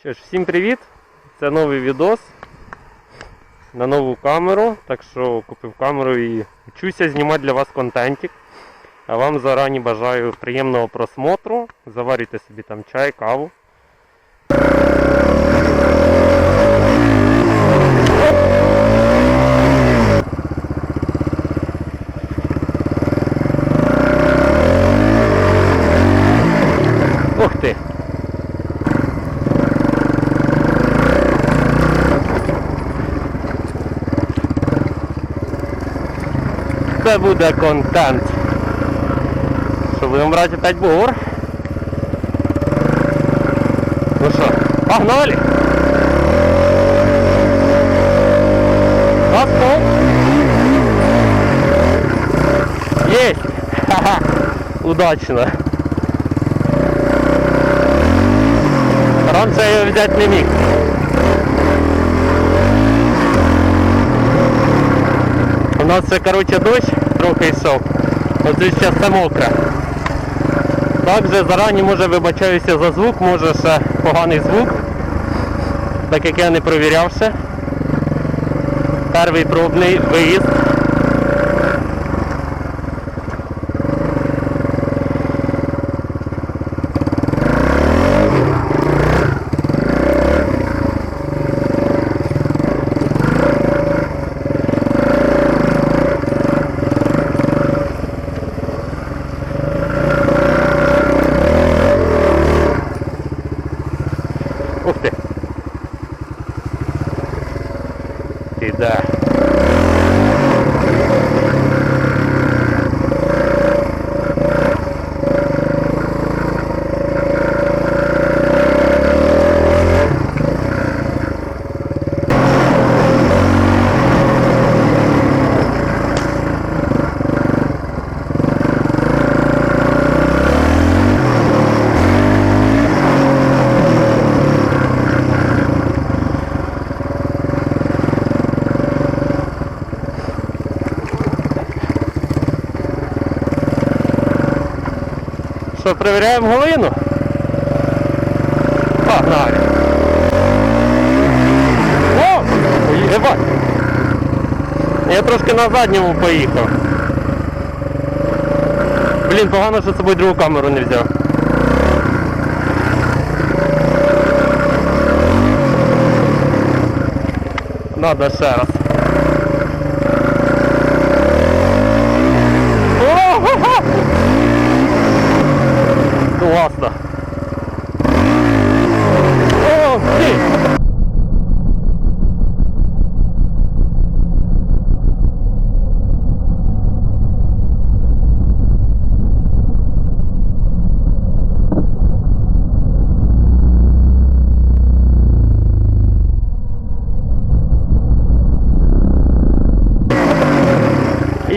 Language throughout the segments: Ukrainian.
Що ж, всім привіт! Це новий відос на нову камеру. Так що купив камеру і вчуся знімати для вас контентик. А вам зарані бажаю приємного просмотру. Заварюйте собі там чай, каву. Це буде контент. Що будемо брати опять бугор? Ну що, погнали! На стол! Есть! Ха-ха! Удачно! Раньше я взяти не міг. Нас це короче, дощ трохи йшов. Ось зараз все мокре. Також зарані може вибачаюся за звук, може ще поганий звук, так як я не провірявся. Перший пробний виїзд. Піде. Що, перевіряємо голину? Погнали. О! Єбать! Я трошки на задньому поїхав. Блін, погано, що з собою другу камеру не взяв. Надо ще раз.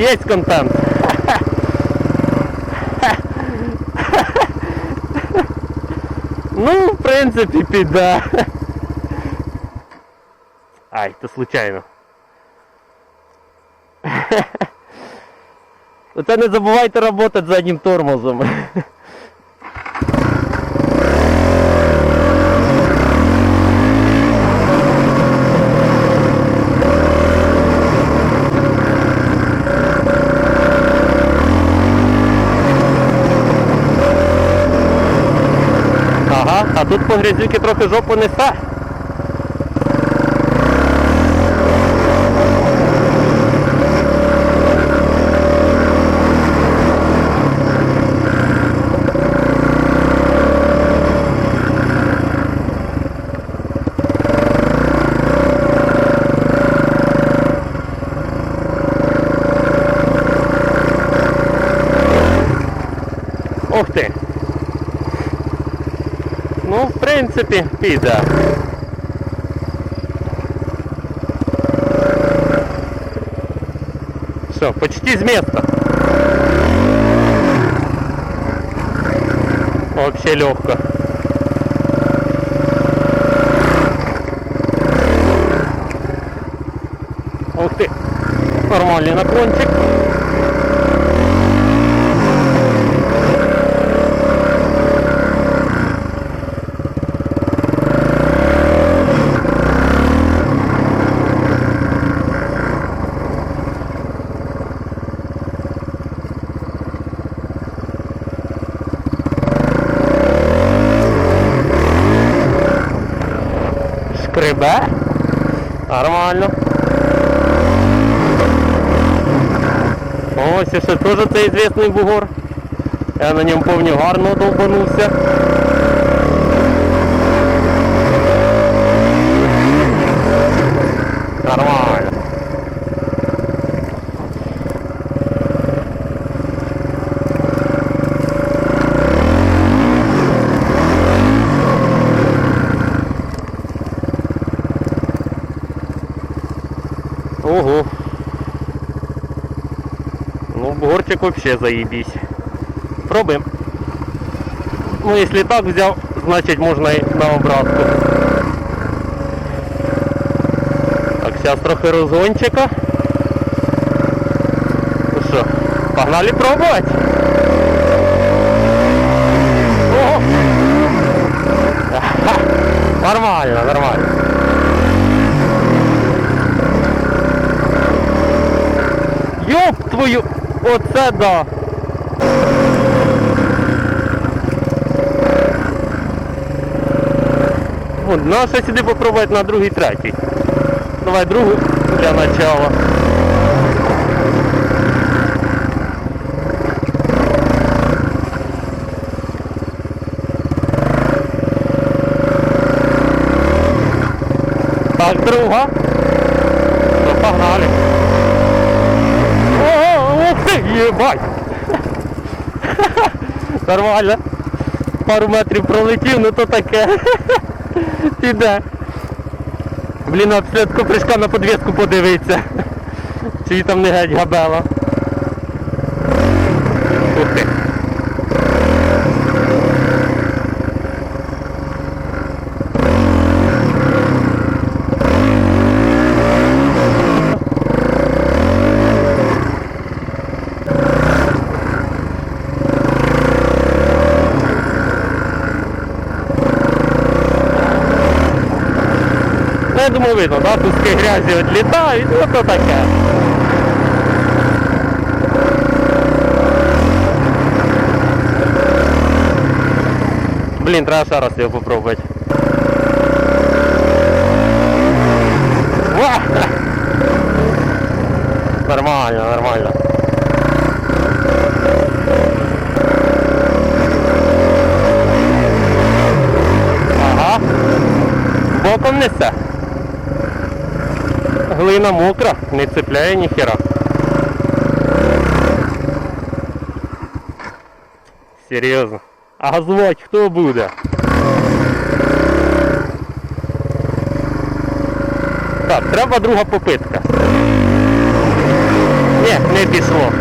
Есть контент. Ну, в принципі, піде. Ай, то случайно. Оце не забувайте працювати заднім тормозом. Ага, а тут по грязюки трохи жопу несе. Принципі, піде. Все, почти з места. Вообще легко. Ух ты, нормальный наклончик. Грибе. Нормально. Ось ще теж цей звісний бугор. Я на ньому повні гарно довбанувся. Нормально. Ого. Ну, бугорчик вообще заебись. Пробуем. Ну, если так взял, значит можно и на обратку. Так, сейчас трохи розгончика. Ну що, погнали пробовать. О! Нормально, нормально. Твою! Оце да! От, наша сюди попробувати на другий, третій. Давай другу для начала. Так, друга. Ну, погнали. Єбать! Нормально. Пару метрів пролетів, ну то таке. Піде. Блін, от слідку прыжка на подвіску подивиться. Чи там не геть габела. Я думаю, видно, да? куски грязі відлітають, ну то таке. Блін, треба ще раз його попробувати. Ва! Нормально, нормально. Ага. Боком несе. Глина мокра, не цепляє ніхера. Серйозно. А газувати хто буде? Так, треба друга попитка. Ні, не пішло.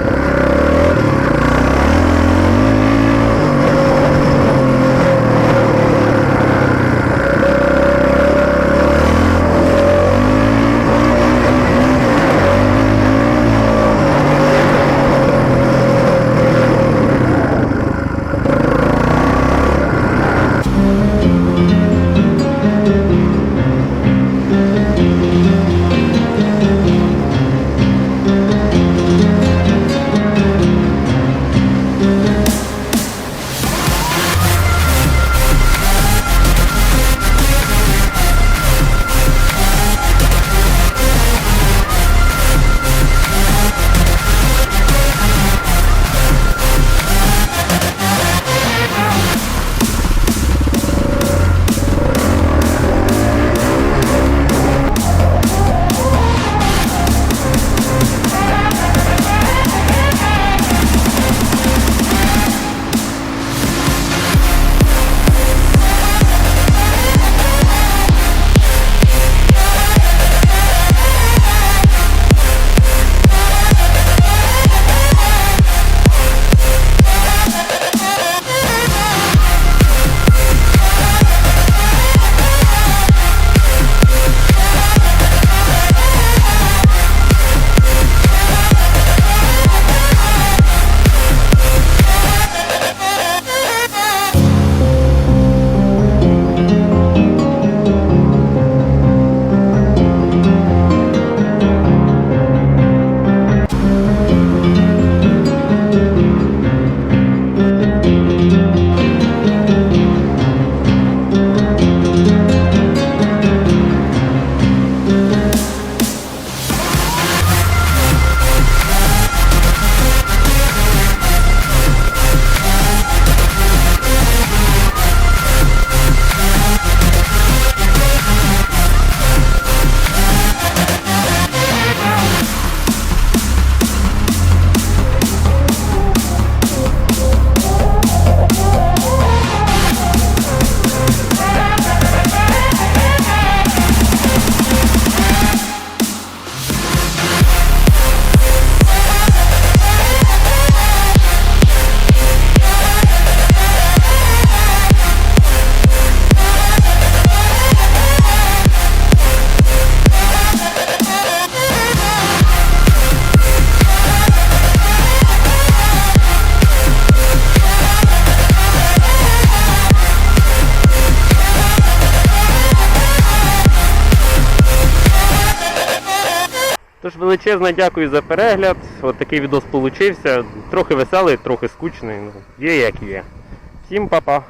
Величезне дякую за перегляд. От такий відос получився. Трохи веселий, трохи скучний. Ну, є як є. Всім па-па.